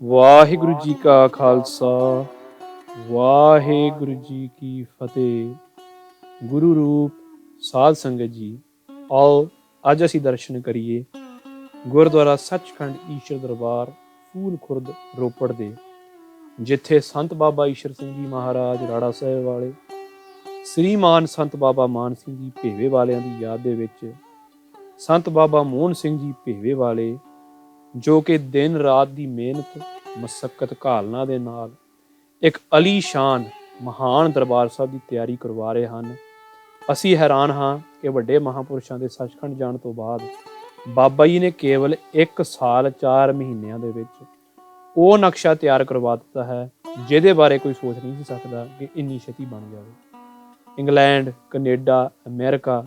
ਵਾਹਿਗੁਰੂ ਜੀ ਕਾ ਖਾਲਸਾ, ਵਾਹਿਗੁਰੂ ਜੀ ਕੀ ਫਤਿਹ। ਗੁਰੂ ਰੂਪ ਸਾਧ ਸੰਗਤ ਜੀ, ਆਓ ਅੱਜ ਅਸੀਂ ਦਰਸ਼ਨ ਕਰੀਏ। ਗੁਰਦੁਆਰਾ ਸੱਚਖੰਡ ਈਸ਼ਰ ਦਰਬਾਰ, ਫੂਲ ਖੁਰਦ ਰੋਪੜ ਦੇ, ਜਿੱਥੇ ਸੰਤ ਬਾਬਾ ਈਸ਼ਰ ਸਿੰਘ ਜੀ ਮਹਾਰਾਜ ਰਾੜਾ ਸਾਹਿਬ ਵਾਲੇ ਸ੍ਰੀਮਾਨ ਸੰਤ ਬਾਬਾ ਮਾਨ ਸਿੰਘ ਜੀ ਭੇਵੇ ਵਾਲਿਆਂ ਦੀ ਯਾਦ ਦੇ ਵਿੱਚ, ਸੰਤ ਬਾਬਾ ਮੋਹਨ ਸਿੰਘ ਜੀ ਭੇਵੇ ਵਾਲੇ ਜੋ ਕਿ ਦਿਨ ਰਾਤ ਦੀ ਮਿਹਨਤ, ਮਸਕਤ ਘਾਲਣਾ ਦੇ ਨਾਲ ਇੱਕ ਅਲੀਸ਼ਾਨ ਮਹਾਨ ਦਰਬਾਰ ਸਾਹਿਬ ਦੀ ਤਿਆਰੀ ਕਰਵਾ ਰਹੇ ਹਨ। ਅਸੀਂ ਹੈਰਾਨ ਹਾਂ ਕਿ ਵੱਡੇ ਮਹਾਪੁਰਸ਼ਾਂ ਦੇ ਸੱਚਖੰਡ ਜਾਣ ਤੋਂ ਬਾਅਦ ਬਾਬਾ ਜੀ ਨੇ ਕੇਵਲ 1 ਸਾਲ 4 ਮਹੀਨਿਆਂ ਦੇ ਵਿੱਚ ਉਹ ਨਕਸ਼ਾ ਤਿਆਰ ਕਰਵਾ ਦਿੱਤਾ ਹੈ, ਜਿਹਦੇ ਬਾਰੇ ਕੋਈ ਸੋਚ ਨਹੀਂ ਸੀ ਸਕਦਾ ਕਿ ਇੰਨੀ ਛੇਤੀ ਬਣ ਜਾਵੇ। ਇੰਗਲੈਂਡ, ਕੈਨੇਡਾ, ਅਮਰੀਕਾ,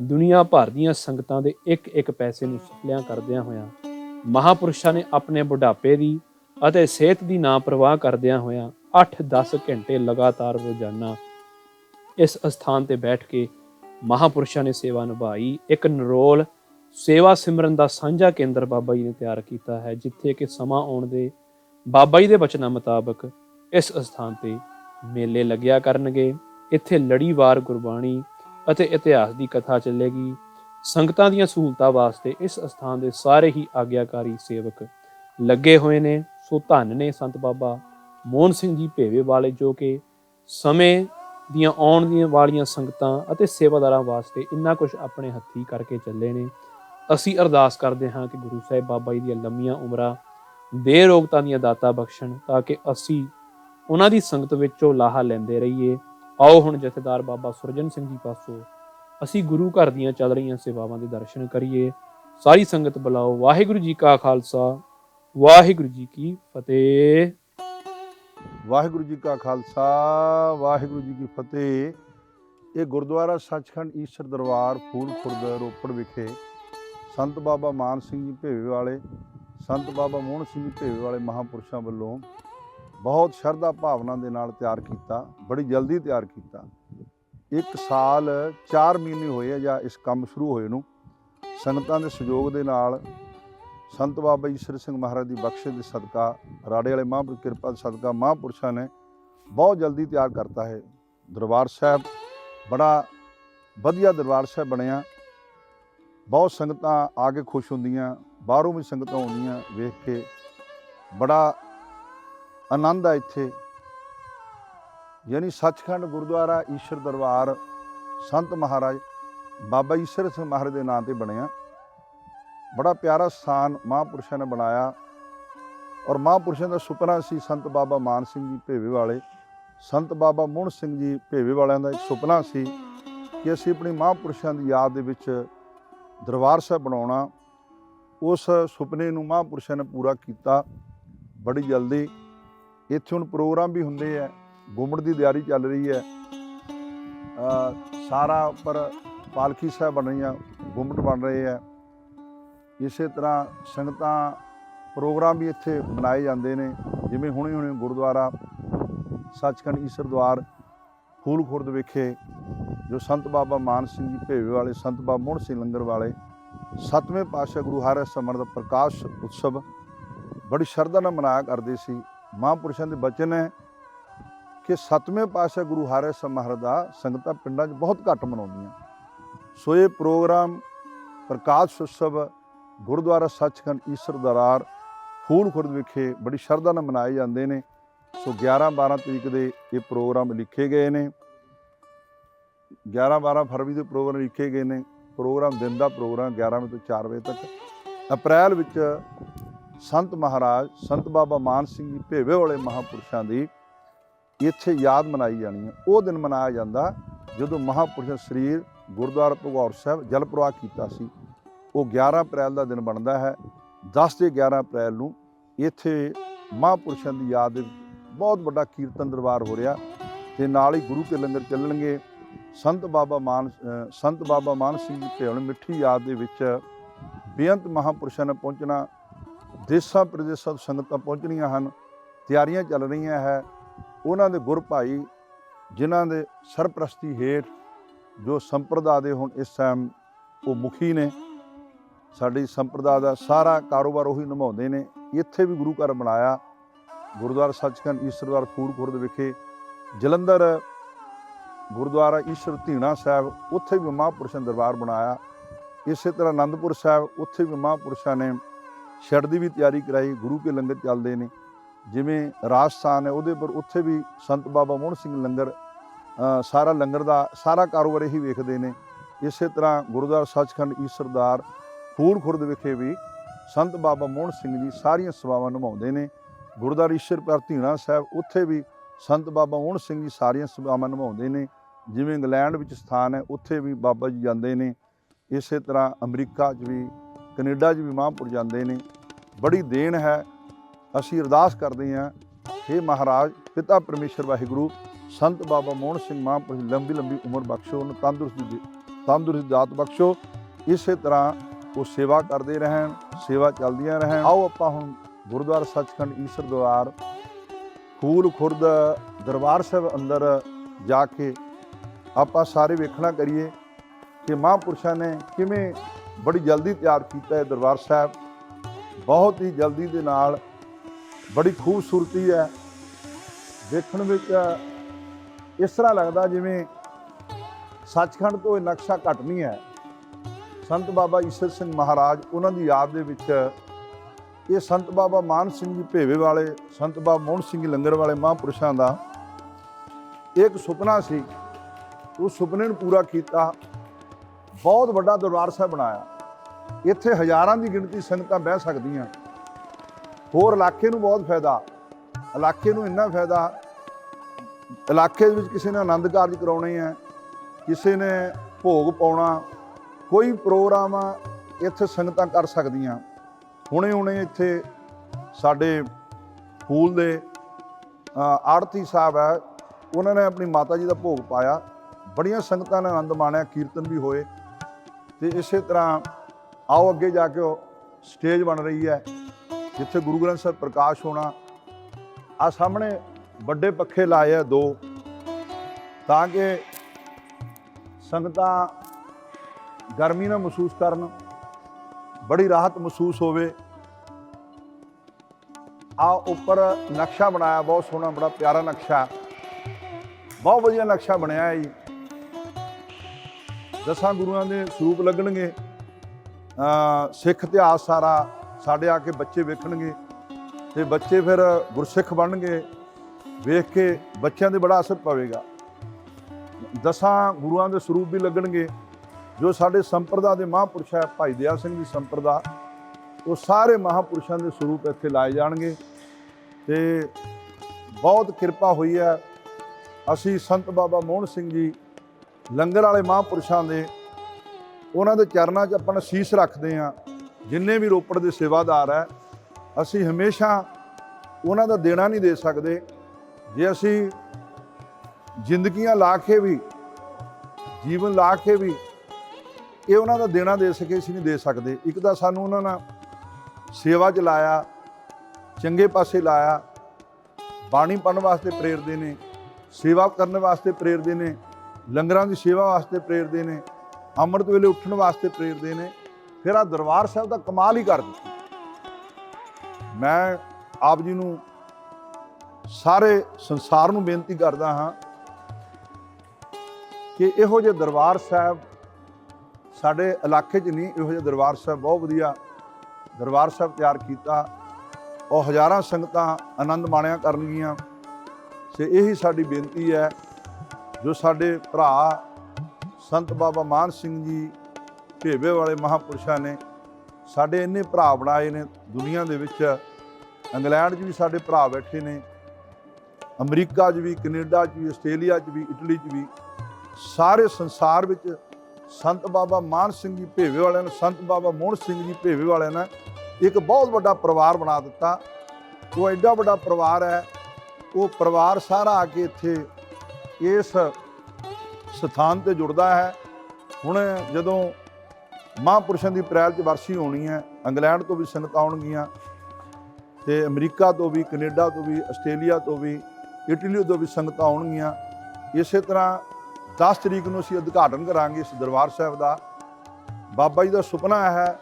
ਦੁਨੀਆ ਭਰ ਦੀਆਂ ਸੰਗਤਾਂ ਦੇ ਇੱਕ ਇੱਕ ਪੈਸੇ ਨੂੰ ਸਫਲਿਆਂ ਕਰਦਿਆਂ ਹੋਇਆਂ ਮਹਾਪੁਰਸ਼ਾਂ ਨੇ ਆਪਣੇ ਬੁਢਾਪੇ ਦੀ ਅਤੇ ਸਿਹਤ ਦੀ ਨਾ ਪਰਵਾਹ ਕਰਦਿਆਂ ਹੋਇਆਂ 8-10 ਘੰਟੇ ਲਗਾਤਾਰ ਰੋਜ਼ਾਨਾ ਇਸ ਅਸਥਾਨ ਤੇ ਬੈਠ ਕੇ ਮਹਾਪੁਰਸ਼ਾਂ ਨੇ ਸੇਵਾ ਨਿਭਾਈ। ਇੱਕ ਨਰੋਲ ਸੇਵਾ ਸਿਮਰਨ ਦਾ ਸਾਂਝਾ ਕੇਂਦਰ ਬਾਬਾ ਜੀ ਨੇ ਤਿਆਰ ਕੀਤਾ ਹੈ, ਜਿੱਥੇ ਕਿ ਸਮਾਂ ਆਉਣ ਦੇ ਬਾਬਾ ਜੀ ਦੇ ਬਚਨਾਂ ਮੁਤਾਬਕ ਇਸ ਅਸਥਾਨ ਤੇ ਮੇਲੇ ਲੱਗਿਆ ਕਰਨਗੇ। ਇੱਥੇ ਲੜੀਵਾਰ ਗੁਰਬਾਣੀ ਅਤੇ ਇਤਿਹਾਸ ਦੀ ਕਥਾ ਚੱਲੇਗੀ। ਸੰਗਤਾਂ ਦੀਆਂ ਸਹੂਲਤਾਂ ਵਾਸਤੇ ਇਸ ਅਸਥਾਨ ਦੇ ਸਾਰੇ ਹੀ ਆਗਿਆਕਾਰੀ ਸੇਵਕ ਲੱਗੇ ਹੋਏ ਨੇ। ਸੋ ਧੰਨ ਨੇ ਸੰਤ ਬਾਬਾ ਮੋਹਨ ਸਿੰਘ ਜੀ ਭੇਵੇ ਵਾਲੇ ਜੋ ਕਿ ਸਮੇਂ ਦੀਆਂ ਆਉਣ ਦੀਆਂ ਵਾਲੀਆਂ ਸੰਗਤਾਂ ਅਤੇ ਸੇਵਾਦਾਰਾਂ ਵਾਸਤੇ ਇੰਨਾ ਕੁਝ ਆਪਣੇ ਹੱਥੀ ਕਰਕੇ ਚੱਲੇ ਨੇ। ਅਸੀਂ ਅਰਦਾਸ ਕਰਦੇ ਹਾਂ ਕਿ ਗੁਰੂ ਸਾਹਿਬ ਬਾਬਾ ਜੀ ਦੀਆਂ ਲੰਮੀਆਂ ਉਮਰਾਂ ਦੇ ਰੋਗਤਾ ਦੀਆਂ ਦਾਤਾ ਬਖਸ਼ਣ ਤਾਂ ਕਿ ਅਸੀਂ ਉਹਨਾਂ ਦੀ ਸੰਗਤ ਵਿੱਚੋਂ ਲਾਹਾ ਲੈਂਦੇ ਰਹੀਏ। ਆਓ ਹੁਣ ਜਥੇਦਾਰ ਬਾਬਾ ਸੁਰਜਨ ਸਿੰਘ ਜੀ ਪਾਸੋਂ ਅਸੀਂ ਗੁਰੂ ਘਰ ਦੀਆਂ ਚੱਲ ਰਹੀਆਂ ਸੇਵਾਵਾਂ ਦੇ ਦਰਸ਼ਨ ਕਰੀਏ। ਸਾਰੀ ਸੰਗਤ ਬੁਲਾਓ। ਵਾਹਿਗੁਰੂ ਜੀ ਕਾ ਖਾਲਸਾ। ਵਾਹਿਗੁਰੂ ਜੀ ਕੀ ਫਤਿਹ। ਵਾਹਿਗੁਰੂ ਜੀ ਕਾ ਖਾਲਸਾ, ਵਾਹਿਗੁਰੂ ਜੀ ਕੀ ਫਤਿਹ। ਇਹ ਗੁਰਦੁਆਰਾ ਸੱਚਖੰਡ ਈਸ਼ਰ ਦਰਬਾਰ, ਫੂਲ ਖੁਰਦ, ਰੋਪੜ ਵਿਖੇ ਸੰਤ ਬਾਬਾ ਮਾਨ ਸਿੰਘ ਜੀ ਭੇਵੇ ਵਾਲੇ, ਸੰਤ ਬਾਬਾ ਮੋਹਨ ਸਿੰਘ ਜੀ ਭੇਵੇ ਵਾਲੇ ਮਹਾਪੁਰਸ਼ਾਂ ਵੱਲੋਂ ਬਹੁਤ ਸ਼ਰਧਾ ਭਾਵਨਾ ਦੇ ਨਾਲ ਤਿਆਰ ਕੀਤਾ, ਬੜੀ ਜਲਦੀ ਤਿਆਰ ਕੀਤਾ। ਇੱਕ ਸਾਲ 4 ਮਹੀਨੇ ਹੋਏ ਆ ਜਾਂ ਇਸ ਕੰਮ ਸ਼ੁਰੂ ਹੋਏ ਨੂੰ, ਸੰਗਤਾਂ ਦੇ ਸਹਿਯੋਗ ਦੇ ਨਾਲ ਸੰਤ ਬਾਬਾ ਈਸ਼ਰ ਸਿੰਘ ਮਹਾਰਾਜ ਦੀ ਬਖਸ਼ਿਸ਼ ਦੇ ਸਦਕਾ, ਰਾੜੇ ਵਾਲੇ ਮਹਾਂਪੁਰਖ ਕਿਰਪਾ ਦੇ ਸਦਕਾ ਮਹਾਂਪੁਰਸ਼ਾਂ ਨੇ ਬਹੁਤ ਜਲਦੀ ਤਿਆਰ ਕਰਤਾ ਹੈ। ਦਰਬਾਰ ਸਾਹਿਬ ਬੜਾ ਵਧੀਆ ਦਰਬਾਰ ਸਾਹਿਬ ਬਣਿਆ। ਬਹੁਤ ਸੰਗਤਾਂ ਆ ਕੇ ਖੁਸ਼ ਹੁੰਦੀਆਂ, ਬਾਹਰੋਂ ਵੀ ਸੰਗਤਾਂ ਆਉਂਦੀਆਂ ਵੇਖ ਕੇ। ਬੜਾ ਆਨੰਦ ਆ ਇੱਥੇ। ਯਾਨੀ ਸੱਚਖੰਡ ਗੁਰਦੁਆਰਾ ਈਸ਼ਰ ਦਰਬਾਰ ਸੰਤ ਮਹਾਰਾਜ ਬਾਬਾ ਈਸ਼ਰ ਸਿੰਘ ਮਹਾਰਾਜ ਦੇ ਨਾਂ ਤੇ ਬਣਿਆ। ਬੜਾ ਪਿਆਰਾ ਸਥਾਨ ਮਹਾਂਪੁਰਸ਼ਾਂ ਨੇ ਬਣਾਇਆ ਔਰ ਮਹਾਂਪੁਰਸ਼ਾਂ ਦਾ ਸੁਪਨਾ ਸੀ ਸੰਤ ਬਾਬਾ ਮਾਨ ਸਿੰਘ ਜੀ ਭੇਵੇ ਵਾਲੇ, ਸੰਤ ਬਾਬਾ ਮੋਹਨ ਸਿੰਘ ਜੀ ਭੇਵੇ ਵਾਲਿਆਂ ਦਾ ਇੱਕ ਸੁਪਨਾ ਸੀ ਕਿ ਅਸੀਂ ਆਪਣੀ ਮਹਾਂਪੁਰਸ਼ਾਂ ਦੀ ਯਾਦ ਦੇ ਵਿੱਚ ਦਰਬਾਰ ਸਾਹਿਬ ਬਣਾਉਣਾ। ਉਸ ਸੁਪਨੇ ਨੂੰ ਮਹਾਂਪੁਰਸ਼ਾਂ ਨੇ ਪੂਰਾ ਕੀਤਾ ਬੜੀ ਜਲਦੀ। ਇੱਥੇ ਹੁਣ ਪ੍ਰੋਗਰਾਮ ਵੀ ਹੁੰਦੇ ਆ। ਗੁੰਮੜ ਦੀ ਤਿਆਰੀ ਚੱਲ ਰਹੀ ਹੈ। ਸਾਰਾ ਉੱਪਰ ਪਾਲਖੀ ਸਾਹਿਬ ਬਣ ਰਹੀਆਂ, ਗੁੰਮਟ ਬਣ ਰਹੇ ਆ ਇਸੇ ਤਰ੍ਹਾਂ ਸੰਗਤਾਂ ਪ੍ਰੋਗਰਾਮ ਵੀ ਇੱਥੇ ਮਨਾਏ ਜਾਂਦੇ ਨੇ, ਜਿਵੇਂ ਹੁਣੇ ਹੁਣੇ ਗੁਰਦੁਆਰਾ ਸੱਚਖੰਡ ਈਸ਼ਰ ਦਵਾਰ ਫੂਲ ਖੁਰਦ ਵਿਖੇ, ਜੋ ਸੰਤ ਬਾਬਾ ਮਾਨ ਸਿੰਘ ਜੀ ਭੇਵੇ ਵਾਲੇ, ਸੰਤ ਬਾਬਾ ਮੋਹਨ ਸਿੰਘ ਲੰਗਰ ਵਾਲੇ, ਸਤਵੇਂ ਪਾਤਸ਼ਾਹ ਗੁਰੂ ਹਰਿ ਦਾ ਪ੍ਰਕਾਸ਼ ਉਤਸਵ ਬੜੀ ਸ਼ਰਧਾ ਨਾਲ ਮਨਾਇਆ ਕਰਦੇ ਸੀ। ਮਹਾਂਪੁਰਸ਼ਾਂ ਦੇ ਬਚਨ ਹੈ ਕਿ ਸਤਵੇਂ ਪਾਤਸ਼ਾਹ ਗੁਰੂ ਹਰਿ ਦਾ ਸੰਗਤਾਂ ਪਿੰਡਾਂ 'ਚ ਬਹੁਤ ਘੱਟ ਮਨਾਉਂਦੀਆਂ। ਸੋ ਇਹ ਪ੍ਰੋਗਰਾਮ ਪ੍ਰਕਾਸ਼ ਉਤਸਵ, ਗੁਰਦੁਆਰਾ ਸੱਚਖੰਡ ਈਸਰ ਦਰਾਰ ਫੂਲ ਖੁਰਦ ਵਿਖੇ ਬੜੀ ਸ਼ਰਧਾ ਨਾਲ ਮਨਾਏ ਜਾਂਦੇ ਨੇ। ਸੋ 11 12 ਤਰੀਕ ਦੇ ਇਹ ਪ੍ਰੋਗਰਾਮ ਲਿਖੇ ਗਏ ਨੇ। 11 12 ਫਰਵਰੀ ਦੇ ਪ੍ਰੋਗਰਾਮ ਲਿਖੇ ਗਏ ਨੇ। ਪ੍ਰੋਗਰਾਮ ਦਿਨ ਦਾ ਪ੍ਰੋਗਰਾਮ 11 ਵਜੇ ਤੋਂ 4 ਵਜੇ ਤੱਕ। ਅਪ੍ਰੈਲ ਵਿੱਚ ਸੰਤ ਮਹਾਰਾਜ, ਸੰਤ ਬਾਬਾ ਮਾਨ ਸਿੰਘ ਜੀ ਭੇਵੇ ਵਾਲੇ ਮਹਾਪੁਰਸ਼ਾਂ ਦੀ ਇੱਥੇ ਯਾਦ ਮਨਾਈ ਜਾਣੀ ਹੈ। ਉਹ ਦਿਨ ਮਨਾਇਆ ਜਾਂਦਾ ਜਦੋਂ ਮਹਾਪੁਰਸ਼ ਸਰੀਰ ਗੁਰਦੁਆਰਾ ਭਗੌਰ ਸਾਹਿਬ ਜਲ ਪ੍ਰਵਾਹ ਕੀਤਾ ਸੀ। ਉਹ 11 ਅਪ੍ਰੈਲ ਦਾ ਦਿਨ ਬਣਦਾ ਹੈ। 10 ਤੇ 11 ਅਪ੍ਰੈਲ ਨੂੰ ਇੱਥੇ ਮਹਾਂਪੁਰਸ਼ਾਂ ਦੀ ਯਾਦ ਦੇ ਬਹੁਤ ਵੱਡਾ ਕੀਰਤਨ ਦਰਬਾਰ ਹੋ ਰਿਹਾ ਤੇ ਨਾਲ ਹੀ ਗੁਰੂ ਕੇ ਲੰਗਰ ਚੱਲਣਗੇ। ਸੰਤ ਬਾਬਾ ਮਾਨ ਸੰਤ ਬਾਬਾ ਮਾਨ ਸਿੰਘ ਜੀ ਭੇਵਣ ਮਿੱਠੀ ਯਾਦ ਦੇ ਵਿੱਚ ਬੇਅੰਤ ਮਹਾਂਪੁਰਸ਼ਾਂ ਨੇ ਪਹੁੰਚਣਾ। ਦੇਸਾਂ ਪ੍ਰਦੇਸਾਂ ਸੰਗਤਾਂ ਪਹੁੰਚਣੀਆਂ ਹਨ। ਤਿਆਰੀਆਂ ਚੱਲ ਰਹੀਆਂ ਹੈ। ਉਹਨਾਂ ਦੇ ਗੁਰ ਭਾਈ ਜਿਨ੍ਹਾਂ ਦੇ ਸਰਪ੍ਰਸਤੀ ਹੇਠ ਜੋ ਸੰਪਰਦਾ ਦੇ ਹੁਣ ਇਸ ਟਾਈਮ ਉਹ ਮੁਖੀ ਨੇ, ਸਾਡੀ ਸੰਪਰਦਾ ਦਾ ਸਾਰਾ ਕਾਰੋਬਾਰ ਉਹੀ ਨਿਭਾਉਂਦੇ ਨੇ। ਇੱਥੇ ਵੀ ਗੁਰੂ ਘਰ ਬਣਾਇਆ, ਗੁਰਦੁਆਰਾ ਸੱਚਖੰਡ ਈਸ਼ਵਰਵਾਰ ਫੂਲਖੁਰਦ ਵਿਖੇ, ਜਲੰਧਰ ਗੁਰਦੁਆਰਾ ਈਸ਼ਵਰ ਧੀਣਾ ਸਾਹਿਬ, ਉੱਥੇ ਵੀ ਮਹਾਂਪੁਰਸ਼ਾਂ ਦਰਬਾਰ ਬਣਾਇਆ। ਇਸੇ ਤਰ੍ਹਾਂ ਆਨੰਦਪੁਰ ਸਾਹਿਬ, ਉੱਥੇ ਵੀ ਮਹਾਂਪੁਰਸ਼ਾਂ ਨੇ ਛੜ ਦੀ ਵੀ ਤਿਆਰੀ ਕਰਾਈ, ਗੁਰੂ ਕੇ ਲੰਗਰ ਚੱਲਦੇ ਨੇ। ਜਿਵੇਂ ਰਾਜਸਥਾਨ ਹੈ, ਉਹਦੇ ਪਰ ਉੱਥੇ ਵੀ ਸੰਤ ਬਾਬਾ ਮੋਹਨ ਸਿੰਘ ਲੰਗਰ ਸਾਰਾ ਲੰਗਰ ਦਾ ਸਾਰਾ ਕਾਰੋਬਾਰ ਇਹੀ ਵੇਖਦੇ ਨੇ। ਇਸੇ ਤਰ੍ਹਾਂ ਗੁਰਦੁਆਰਾ ਸੱਚਖੰਡ ਈਸ਼ਰਦਾਰ ਫੂਲ ਖੁਰਦ ਵਿਖੇ ਵੀ ਸੰਤ ਬਾਬਾ ਮੋਹਨ ਸਿੰਘ ਜੀ ਸਾਰੀਆਂ ਸੇਵਾਵਾਂ ਨਿਭਾਉਂਦੇ ਨੇ। ਗੁਰਦੁਆਰਾ ਈਸ਼ਰਪੁਰ ਧੀਣਾ ਸਾਹਿਬ, ਉੱਥੇ ਵੀ ਸੰਤ ਬਾਬਾ ਮੋਹਨ ਸਿੰਘ ਜੀ ਸਾਰੀਆਂ ਸੇਵਾਵਾਂ ਨਿਭਾਉਂਦੇ ਨੇ। ਜਿਵੇਂ ਇੰਗਲੈਂਡ ਵਿੱਚ ਸਥਾਨ ਹੈ, ਉੱਥੇ ਵੀ ਬਾਬਾ ਜੀ ਜਾਂਦੇ ਨੇ। ਇਸੇ ਤਰ੍ਹਾਂ ਅਮਰੀਕਾ 'ਚ ਵੀ, ਕੈਨੇਡਾ 'ਚ ਵੀ ਮਹਾਂਪੁਰ ਜਾਂਦੇ ਨੇ। ਬੜੀ ਦੇਣ ਹੈ। ਅਸੀਂ ਅਰਦਾਸ ਕਰਦੇ ਹਾਂ हे ਮਹਾਰਾਜ, ਪਿਤਾ ਪਰਮੇਸ਼ਰ ਵਾਹਿਗੁਰੂ, ਸੰਤ ਬਾਬਾ ਮੋਹਨ ਸਿੰਘ ਮਹਾਂਪੁਰਸ਼ ਲੰਬੀ ਲੰਬੀ ਉਮਰ ਬਖਸ਼ੋ, ਉਹਨੂੰ ਤੰਦਰੁਸਤੀ ਤੰਦਰੁਸਤੀ ਦਾਤ ਬਖਸ਼ੋ। ਇਸੇ ਤਰ੍ਹਾਂ ਉਹ ਸੇਵਾ ਕਰਦੇ ਰਹਿਣ, ਸੇਵਾ ਚੱਲਦੀਆਂ ਰਹਿਣ। ਆਓ ਆਪਾਂ ਹੁਣ ਗੁਰਦੁਆਰਾ ਸੱਚਖੰਡ ਈਸ਼ਰ ਦੁਆਰ ਫੂਲ ਖੁਰਦ ਦਰਬਾਰ ਸਾਹਿਬ ਅੰਦਰ ਜਾ ਕੇ ਆਪਾਂ ਸਾਰੇ ਵੇਖਣਾ ਕਰੀਏ ਕਿ ਮਹਾਂਪੁਰਸ਼ਾਂ ਨੇ ਕਿਵੇਂ ਬੜੀ ਜਲਦੀ ਤਿਆਰ ਕੀਤਾ ਹੈ ਦਰਬਾਰ ਸਾਹਿਬ। ਬਹੁਤ ਹੀ ਜਲਦੀ ਦੇ ਨਾਲ ਬੜੀ ਖੂਬਸੂਰਤੀ ਹੈ। ਦੇਖਣ ਵਿੱਚ ਇਸ ਤਰ੍ਹਾਂ ਲੱਗਦਾ ਜਿਵੇਂ ਸੱਚਖੰਡ ਤੋਂ ਇਹ ਨਕਸ਼ਾ ਘੱਟ ਨਹੀਂ ਹੈ। ਸੰਤ ਬਾਬਾ ਈਸ਼ਰ ਸਿੰਘ ਮਹਾਰਾਜ ਉਹਨਾਂ ਦੀ ਯਾਦ ਦੇ ਵਿੱਚ ਇਹ ਸੰਤ ਬਾਬਾ ਮਾਨ ਸਿੰਘ ਜੀ ਭੇਵੇ ਵਾਲੇ, ਸੰਤ ਬਾਬਾ ਮੋਹਨ ਸਿੰਘ ਜੀ ਲੰਗਰ ਵਾਲੇ ਮਹਾਂਪੁਰਸ਼ਾਂ ਦਾ ਇੱਕ ਸੁਪਨਾ ਸੀ। ਉਸ ਸੁਪਨੇ ਨੂੰ ਪੂਰਾ ਕੀਤਾ। ਬਹੁਤ ਵੱਡਾ ਦਰਬਾਰ ਸਾਹਿਬ ਬਣਾਇਆ। ਇੱਥੇ ਹਜ਼ਾਰਾਂ ਦੀ ਗਿਣਤੀ ਸੰਗਤਾਂ ਬਹਿ ਸਕਦੀਆਂ। ਹੋਰ ਇਲਾਕੇ ਨੂੰ ਬਹੁਤ ਫਾਇਦਾ। ਇਲਾਕੇ ਨੂੰ ਇੰਨਾ ਫਾਇਦਾ, ਇਲਾਕੇ ਦੇ ਵਿੱਚ ਕਿਸੇ ਨੇ ਆਨੰਦ ਕਾਰਜ ਕਰਾਉਣੇ ਆ, ਕਿਸੇ ਨੇ ਭੋਗ ਪਾਉਣਾ, ਕੋਈ ਪ੍ਰੋਗਰਾਮ ਆ ਇੱਥੇ ਸੰਗਤਾਂ ਕਰ ਸਕਦੀਆਂ। ਹੁਣੇ ਹੁਣੇ ਇੱਥੇ ਸਾਡੇ ਫੂਲ ਦੇ ਆੜਤੀ ਸਾਹਿਬ ਹੈ ਉਹਨਾਂ ਨੇ ਆਪਣੀ ਮਾਤਾ ਜੀ ਦਾ ਭੋਗ ਪਾਇਆ। ਬੜੀਆਂ ਸੰਗਤਾਂ ਨੇ ਆਨੰਦ ਮਾਣਿਆ, ਕੀਰਤਨ ਵੀ ਹੋਏ। ਤੇ ਇਸੇ ਤਰ੍ਹਾਂ ਆਓ ਅੱਗੇ ਜਾ ਕੇ ਉਹ ਸਟੇਜ ਬਣ ਰਹੀ ਹੈ। ਜਿੱਥੇ ਗੁਰੂ ਗ੍ਰੰਥ ਸਾਹਿਬ ਪ੍ਰਕਾਸ਼ ਹੋਣਾ ਆ ਸਾਹਮਣੇ ਵੱਡੇ ਪੱਖੇ ਲਾਏ ਆ ਦੋ, ਤਾਂ ਕਿ ਸੰਗਤਾਂ ਗਰਮੀ ਨਾ ਮਹਿਸੂਸ ਕਰਨ, ਬੜੀ ਰਾਹਤ ਮਹਿਸੂਸ ਹੋਵੇ। ਆ ਉੱਪਰ ਨਕਸ਼ਾ ਬਣਾਇਆ, ਬਹੁਤ ਸੋਹਣਾ, ਬੜਾ ਪਿਆਰਾ ਨਕਸ਼ਾ। ਬਹੁਤ ਵਧੀਆ ਨਕਸ਼ਾ ਬਣਿਆ ਹੈ ਜੀ। ਦਸਾਂ ਗੁਰੂਆਂ ਦੇ ਸਰੂਪ ਲੱਗਣਗੇ। ਸਿੱਖ ਇਤਿਹਾਸ ਸਾਰਾ ਸਾਡੇ ਆ ਕੇ ਬੱਚੇ ਵੇਖਣਗੇ ਤੇ ਬੱਚੇ ਫਿਰ ਗੁਰਸਿੱਖ ਬਣਨਗੇ, ਵੇਖ ਕੇ ਬੱਚਿਆਂ ਦੇ ਬੜਾ ਅਸਰ ਪਵੇਗਾ। ਦਸਾਂ ਗੁਰੂਆਂ ਦੇ ਸਰੂਪ ਵੀ ਲੱਗਣਗੇ। ਜੋ ਸਾਡੇ ਸੰਪਰਦਾ ਦੇ ਮਹਾਂਪੁਰਸ਼ ਹੈ, ਭਾਈ ਦਇਆ ਸਿੰਘ ਜੀ ਸੰਪਰਦਾ, ਉਹ ਸਾਰੇ ਮਹਾਂਪੁਰਸ਼ਾਂ ਦੇ ਸਰੂਪ ਇੱਥੇ ਲਾਏ ਜਾਣਗੇ ਤੇ ਬਹੁਤ ਕਿਰਪਾ ਹੋਈ ਹੈ। ਅਸੀਂ ਸੰਤ ਬਾਬਾ ਮੋਹਨ ਸਿੰਘ ਜੀ ਲੰਗਰ ਵਾਲੇ ਮਹਾਂਪੁਰਸ਼ਾਂ ਦੇ, ਉਹਨਾਂ ਦੇ ਚਰਨਾਂ 'ਚ ਆਪਾਂ ਸੀਸ ਰੱਖਦੇ ਹਾਂ। ਜਿੰਨੇ ਵੀ ਰੋਪੜ ਦੇ ਸੇਵਾਦਾਰ ਹੈ, ਅਸੀਂ ਹਮੇਸ਼ਾ ਉਹਨਾਂ ਦਾ ਦੇਣਾ ਨਹੀਂ ਦੇ ਸਕਦੇ। ਜੇ ਅਸੀਂ ਜ਼ਿੰਦਗੀਆਂ ਲਾ ਕੇ ਵੀ, ਜੀਵਨ ਲਾ ਕੇ ਵੀ ਇਹ ਉਹਨਾਂ ਦਾ ਦੇਣਾ ਦੇ ਸਕੇ, ਅਸੀਂ ਨਹੀਂ ਦੇ ਸਕਦੇ। ਇੱਕ ਤਾਂ ਸਾਨੂੰ ਉਹਨਾਂ ਨਾਲ ਸੇਵਾ ਚ ਲਾਇਆ, ਚੰਗੇ ਪਾਸੇ ਲਾਇਆ, ਬਾਣੀ ਪੜਨ ਵਾਸਤੇ ਪ੍ਰੇਰਦੇ ਨੇ, ਸੇਵਾ ਕਰਨ ਵਾਸਤੇ ਪ੍ਰੇਰਦੇ ਨੇ, ਲੰਗਰਾਂ ਦੀ ਸੇਵਾ ਵਾਸਤੇ ਪ੍ਰੇਰਦੇ ਨੇ, ਅੰਮ੍ਰਿਤ ਵੇਲੇ ਉੱਠਣ ਵਾਸਤੇ ਪ੍ਰੇਰਦੇ ਨੇ। ਫਿਰ ਆ ਦਰਬਾਰ ਸਾਹਿਬ ਦਾ ਕਮਾਲ ਹੀ ਕਰ ਦਿੱਤੀ। ਮੈਂ ਆਪ ਜੀ ਨੂੰ ਸਾਰੇ ਸੰਸਾਰ ਨੂੰ ਬੇਨਤੀ ਕਰਦਾ ਹਾਂ ਕਿ ਇਹੋ ਜਿਹੇ ਦਰਬਾਰ ਸਾਹਿਬ ਸਾਡੇ ਇਲਾਕੇ 'ਚ ਨਹੀਂ, ਇਹੋ ਜਿਹੇ ਦਰਬਾਰ ਸਾਹਿਬ ਬਹੁਤ ਵਧੀਆ ਦਰਬਾਰ ਸਾਹਿਬ ਤਿਆਰ ਕੀਤਾ। ਉਹ ਹਜ਼ਾਰਾਂ ਸੰਗਤਾਂ ਆਨੰਦ ਮਾਣਿਆ ਕਰਨਗੀਆਂ। ਤੇ ਇਹੀ ਸਾਡੀ ਬੇਨਤੀ ਹੈ ਜੋ ਸਾਡੇ ਭਰਾ ਸੰਤ ਬਾਬਾ ਮਾਨ ਸਿੰਘ ਜੀ ਭੇਵੇ ਵਾਲੇ ਮਹਾਪੁਰਸ਼ਾਂ ਨੇ ਸਾਡੇ ਇੰਨੇ ਭਰਾ ਬਣਾਏ ਨੇ, ਦੁਨੀਆ ਦੇ ਵਿੱਚ। ਇੰਗਲੈਂਡ 'ਚ ਵੀ ਸਾਡੇ ਭਰਾ ਬੈਠੇ ਨੇ। ਅਮਰੀਕਾ 'ਚ ਵੀ, ਕੈਨੇਡਾ 'ਚ ਵੀ, ਆਸਟ੍ਰੇਲੀਆ 'ਚ ਵੀ, ਇਟਲੀ 'ਚ ਵੀ। ਸਾਰੇ ਸੰਸਾਰ ਵਿੱਚ ਸੰਤ ਬਾਬਾ ਮਾਨ ਸਿੰਘ ਜੀ ਭੇਵੇ ਵਾਲਿਆਂ ਨੇ ਸੰਤ ਬਾਬਾ ਮੋਹਨ ਸਿੰਘ ਜੀ ਭੇਵੇ ਵਾਲਿਆਂ ਨੇ ਇੱਕ ਬਹੁਤ ਵੱਡਾ ਪਰਿਵਾਰ ਬਣਾ ਦਿੱਤਾ। ਉਹ ਐਡਾ ਵੱਡਾ ਪਰਿਵਾਰ ਹੈ। ਉਹ ਪਰਿਵਾਰ ਸਾਰਾ ਆ ਕੇ ਇੱਥੇ ਇਸ ਸਥਾਨ ਤੇ ਜੁੜਦਾ ਹੈ। ਹੁਣ ਜਦੋਂ ਮਹਾਂਪੁਰਸ਼ਾਂ ਦੀ ਅਪ੍ਰੈਲ 'ਚ ਵਰਸੀ ਹੋਣੀ ਹੈ, ਇੰਗਲੈਂਡ ਤੋਂ ਵੀ ਸੰਗਤਾਂ ਆਉਣਗੀਆਂ ਤੇ ਅਮਰੀਕਾ ਤੋਂ ਵੀ, ਕੈਨੇਡਾ ਤੋਂ ਵੀ, ਆਸਟ੍ਰੇਲੀਆ ਤੋਂ ਵੀ, ਇਟਲੀ ਤੋਂ ਵੀ ਸੰਗਤਾਂ ਆਉਣਗੀਆਂ। ਇਸੇ ਤਰ੍ਹਾਂ 10 ਤਰੀਕ ਨੂੰ ਅਸੀਂ ਉਦਘਾਟਨ ਕਰਾਂਗੇ ਇਸ ਦਰਬਾਰ ਸਾਹਿਬ ਦਾ। ਬਾਬਾ ਜੀ ਦਾ ਸੁਪਨਾ ਹੈ,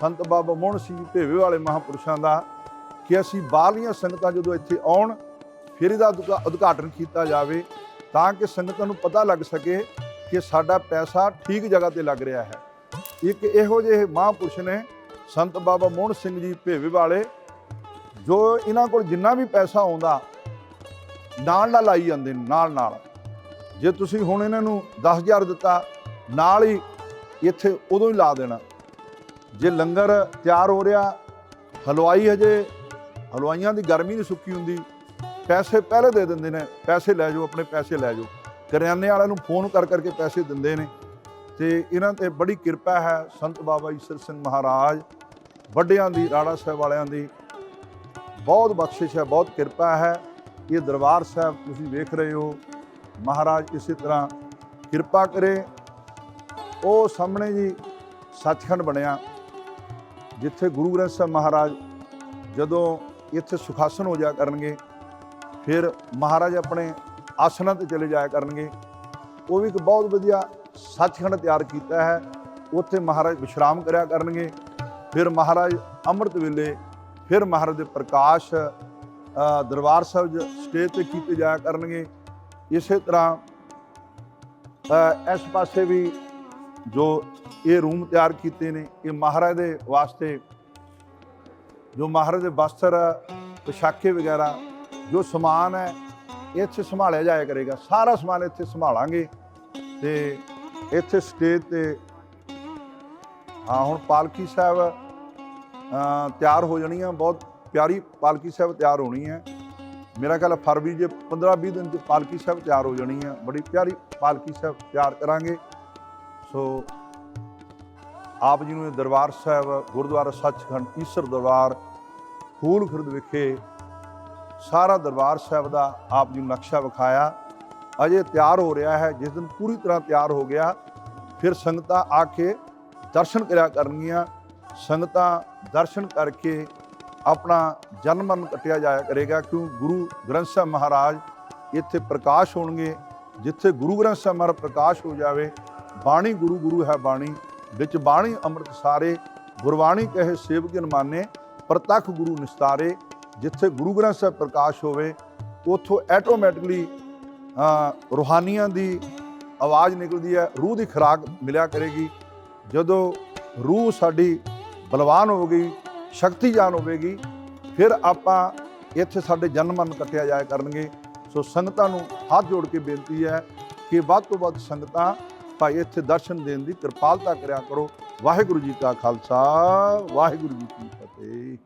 ਸੰਤ ਬਾਬਾ ਮੋਹਨ ਸਿੰਘ ਭੇਵੇ ਵਾਲੇ ਮਹਾਂਪੁਰਸ਼ਾਂ ਦਾ ਕਿ ਅਸੀਂ ਬਾਹਰਲੀਆਂ ਸੰਗਤਾਂ ਜਦੋਂ ਇੱਥੇ ਆਉਣ, ਫਿਰ ਇਹਦਾ ਉਦਘਾਟਨ ਕੀਤਾ ਜਾਵੇ ਤਾਂ ਕਿ ਸੰਗਤਾਂ ਨੂੰ ਪਤਾ ਲੱਗ ਸਕੇ ਕਿ ਸਾਡਾ ਪੈਸਾ ਠੀਕ ਜਗ੍ਹਾ ਤੇ ਲੱਗ ਰਿਹਾ ਹੈ। ਇੱਕ ਇਹੋ ਜਿਹੇ ਮਹਾਂਪੁਰਸ਼ ਨੇ ਸੰਤ ਬਾਬਾ ਮੋਹਨ ਸਿੰਘ ਜੀ ਭੇਵੇ ਵਾਲੇ, ਜੋ ਇਹਨਾਂ ਕੋਲ ਜਿੰਨਾ ਵੀ ਪੈਸਾ ਆਉਂਦਾ, ਨਾਲ ਨਾਲ ਲਾਈ ਜਾਂਦੇ ਨੇ, ਨਾਲ ਨਾਲ। ਜੇ ਤੁਸੀਂ ਹੁਣ ਇਹਨਾਂ ਨੂੰ 10000 ਦਿੱਤਾ, ਨਾਲ ਹੀ ਇੱਥੇ ਉਦੋਂ ਹੀ ਲਾ ਦੇਣਾ। ਜੇ ਲੰਗਰ ਤਿਆਰ ਹੋ ਰਿਹਾ, ਹਲਵਾਈ ਹਜੇ, ਹਲਵਾਈਆਂ ਦੀ ਗਰਮੀ ਨਹੀਂ ਸੁੱਕੀ ਹੁੰਦੀ, ਪੈਸੇ ਪਹਿਲੇ ਦੇ ਦਿੰਦੇ ਨੇ, ਪੈਸੇ ਲੈ ਜਾਓ, ਆਪਣੇ ਪੈਸੇ ਲੈ ਜਾਓ। ਕਰਿਆਨੇ ਵਾਲਿਆਂ ਨੂੰ ਫੋਨ ਕਰ ਕਰਕੇ ਪੈਸੇ ਦਿੰਦੇ ਨੇ। ਤੇ ਇਹਨਾਂ ਤੇ ਬੜੀ ਕਿਰਪਾ ਹੈ ਸੰਤ ਬਾਬਾ ਈਸ਼ਰ ਸਿੰਘ ਮਹਾਰਾਜ, ਵੱਡਿਆਂ ਦੀ ਰਾੜਾ ਸਾਹਿਬ ਵਾਲਿਆਂ ਦੀ। ਬਹੁਤ ਬਖਸ਼ਿਸ਼ ਹੈ, ਬਹੁਤ ਕਿਰਪਾ ਹੈ। ਇਹ ਦਰਬਾਰ ਸਾਹਿਬ ਤੁਸੀਂ ਵੇਖ ਰਹੇ ਹੋ। ਮਹਾਰਾਜ ਇਸੇ ਤਰ੍ਹਾਂ ਕਿਰਪਾ ਕਰੇ। ਉਹ ਸਾਹਮਣੇ ਜੀ ਸੱਚਖੰਡ ਬਣਿਆ, ਜਿੱਥੇ ਗੁਰੂ ਗ੍ਰੰਥ ਸਾਹਿਬ ਮਹਾਰਾਜ ਜਦੋਂ ਇੱਥੇ ਸੁਖਾਸਨ ਹੋ ਜਾ ਕਰਨਗੇ, ਫਿਰ ਮਹਾਰਾਜ ਆਪਣੇ ਆਸਨਾਂ ਤੇ ਚਲੇ ਜਾਇਆ ਕਰਨਗੇ। ਉਹ ਵੀ ਇੱਕ ਬਹੁਤ ਵਧੀਆ ਸੱਚਖੰਡ ਤਿਆਰ ਕੀਤਾ ਹੈ, ਉੱਥੇ ਮਹਾਰਾਜ ਵਿਸ਼ਰਾਮ ਕਰਿਆ ਕਰਨਗੇ। ਫਿਰ ਮਹਾਰਾਜ ਅੰਮ੍ਰਿਤ ਵੇਲੇ, ਫਿਰ ਮਹਾਰਾਜ ਦੇ ਪ੍ਰਕਾਸ਼ ਦਰਬਾਰ ਸਾਹਿਬ ਸਟੇਜ ਤੇ ਕੀਤੇ ਜਾਇਆ ਕਰਨਗੇ। ਇਸੇ ਤਰ੍ਹਾਂ ਇਸ ਪਾਸੇ ਵੀ ਜੋ ਇਹ ਰੂਮ ਤਿਆਰ ਕੀਤੇ ਨੇ, ਇਹ ਮਹਾਰਾਜ ਦੇ ਵਾਸਤੇ, ਜੋ ਮਹਾਰਾਜ ਦੇ ਬਸਤਰ ਪੋਸ਼ਾਕੇ ਵਗੈਰਾ, ਜੋ ਸਮਾਨ ਹੈ, ਇੱਥੇ ਸੰਭਾਲਿਆ ਜਾਇਆ ਕਰੇਗਾ। ਸਾਰਾ ਸਮਾਨ ਇੱਥੇ ਸੰਭਾਲਾਂਗੇ ਤੇ ਇੱਥੇ ਸਟੇਜ ਤੇ, ਹਾਂ, ਹੁਣ ਪਾਲਕੀ ਸਾਹਿਬ ਤਿਆਰ ਹੋ ਜਾਣੀ ਆ, ਬਹੁਤ ਪਿਆਰੀ ਪਾਲਕੀ ਸਾਹਿਬ ਤਿਆਰ ਹੋਣੀ ਹੈ ਮੇਰਾ ਖਿਆਲ ਫਰਵਰੀ ਜੇ 15 20 ਦਿਨ ਚ ਪਾਲਕੀ ਸਾਹਿਬ ਤਿਆਰ ਹੋ ਜਾਣੀ ਹੈ ਬੜੀ ਪਿਆਰੀ ਪਾਲਕੀ ਸਾਹਿਬ ਤਿਆਰ ਕਰਾਂਗੇ। ਸੋ, ਆਪ ਜੀ ਨੂੰ ਇਹ ਦਰਬਾਰ ਸਾਹਿਬ, ਗੁਰਦੁਆਰਾ ਸੱਚਖੰਡ, ਈਸਰ ਦਰਬਾਰ, ਫੂਲ ਖੁਰਦ ਵਿਖੇ ਸਾਰਾ ਦਰਬਾਰ ਸਾਹਿਬ ਦਾ ਆਪ ਜੀ ਨੂੰ ਨਕਸ਼ਾ ਵਿਖਾਇਆ। ਅਜੇ ਤਿਆਰ ਹੋ ਰਿਹਾ ਹੈ, ਜਿਸ ਦਿਨ ਪੂਰੀ ਤਰ੍ਹਾਂ ਤਿਆਰ ਹੋ ਗਿਆ, ਫਿਰ ਸੰਗਤਾਂ ਆ ਕੇ ਦਰਸ਼ਨ ਕਰਿਆ ਕਰਨਗੀਆਂ। ਸੰਗਤਾਂ ਦਰਸ਼ਨ ਕਰਕੇ ਆਪਣਾ ਜਨਮ ਮਨ ਕੱਟਿਆ ਜਾਇਆ ਕਰੇਗਾ, ਕਿਉਂ? ਗੁਰੂ ਗ੍ਰੰਥ ਸਾਹਿਬ ਮਹਾਰਾਜ ਇੱਥੇ ਪ੍ਰਕਾਸ਼ ਹੋਣਗੇ। ਜਿੱਥੇ ਗੁਰੂ ਗ੍ਰੰਥ ਸਾਹਿਬ ਮਹਾਰਾਜ ਪ੍ਰਕਾਸ਼ ਹੋ ਜਾਵੇ, ਬਾਣੀ ਗੁਰੂ ਗੁਰੂ ਹੈ ਬਾਣੀ, ਵਿੱਚ ਬਾਣੀ ਅੰਮ੍ਰਿਤ ਸਾਰੇ, ਗੁਰਬਾਣੀ ਕਹੇ ਸੇਵ ਜਨ ਮਾਨੇ, ਪ੍ਰਤੱਖ ਗੁਰੂ ਨਿਸਤਾਰੇ, ਜਿੱਥੇ ਗੁਰੂ ਗ੍ਰੰਥ ਸਾਹਿਬ ਪ੍ਰਕਾਸ਼ ਹੋਵੇ, ਉਥੋਂ ਆਟੋਮੈਟਿਕਲੀ ਰੂਹਾਨੀਆਂ ਦੀ ਆਵਾਜ਼ ਨਿਕਲਦੀ ਹੈ, ਰੂਹ ਦੀ ਖੁਰਾਕ ਮਿਲਿਆ ਕਰੇਗੀ। ਜਦੋਂ ਰੂਹ ਸਾਡੀ ਬਲਵਾਨ ਹੋਵੇਗੀ ਗਈ ਸ਼ਕਤੀਜਾਨ ਹੋਵੇਗੀ ਫਿਰ ਆਪਾਂ ਇੱਥੇ ਸਾਡੇ ਜਨਮ ਮਰਨ ਕੱਟਿਆ ਜਾਇਆ ਕਰਨਗੇ। ਸੋ ਸੰਗਤਾਂ ਨੂੰ ਹੱਥ ਜੋੜ ਕੇ ਬੇਨਤੀ ਹੈ ਕਿ ਵੱਧ ਤੋਂ ਵੱਧ ਸੰਗਤਾਂ ਭਾਈ ਇੱਥੇ ਦਰਸ਼ਨ ਦੇਣ ਦੀ ਕਿਰਪਾਲਤਾ ਕਰਿਆ ਕਰੋ। ਵਾਹਿਗੁਰੂ ਜੀ ਕਾ ਖਾਲਸਾ, ਵਾਹਿਗੁਰੂ ਜੀ ਕੀ ਫਤਿਹ।